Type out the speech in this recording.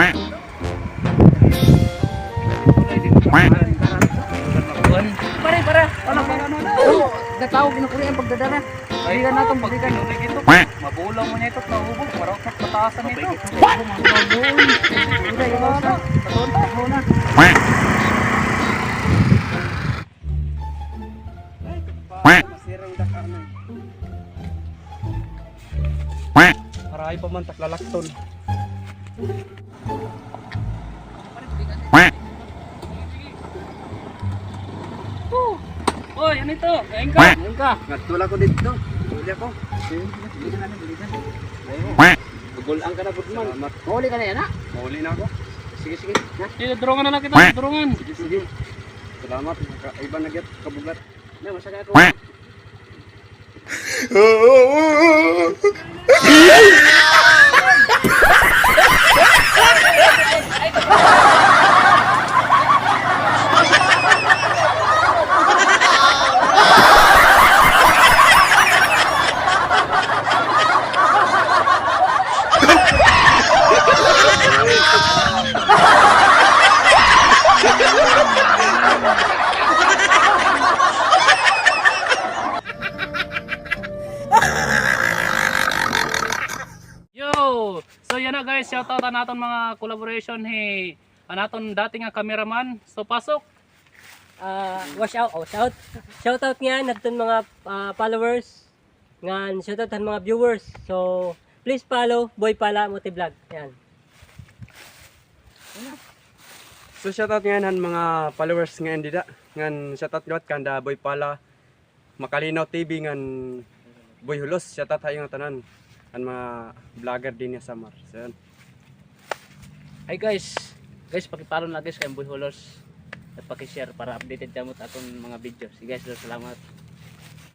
Pare. Ano ba ano na? Oy, ano ito? Kain ka. Ayun ka. Nagtula ko dito. Huli ako. Balikan natin, balikan. Gugulang ka na, Budman. Salamat. Huli ka na yan, ha? Mahuli na ako. Sige, sige. Sige, durungan na lang kita. Durungan. Sige, sige. Salamat. Ka- Iba na get kabugat. Na, masakay ako. So yan na guys, shoutout na naton mga collaboration he anaton dating nga cameraman. So pasok. Ah, wash out, oh, shout. Shout out nga natin mga ah, followers. Nga shout out mga viewers. So, please follow Boy Pala Motivlog. Yan. So shoutout ngayon ang mga followers ngayon dida. Ngan shoutout liwat kanda boy pala Makalinaw TV ngan boy hulos shoutout hayo nga tanan ang mga vlogger din niya Samar. So yun. Hi guys. Guys, paki-follow na guys kay Boy Holos at paki-share para updated kamo sa atong mga video. Sige guys, salamat.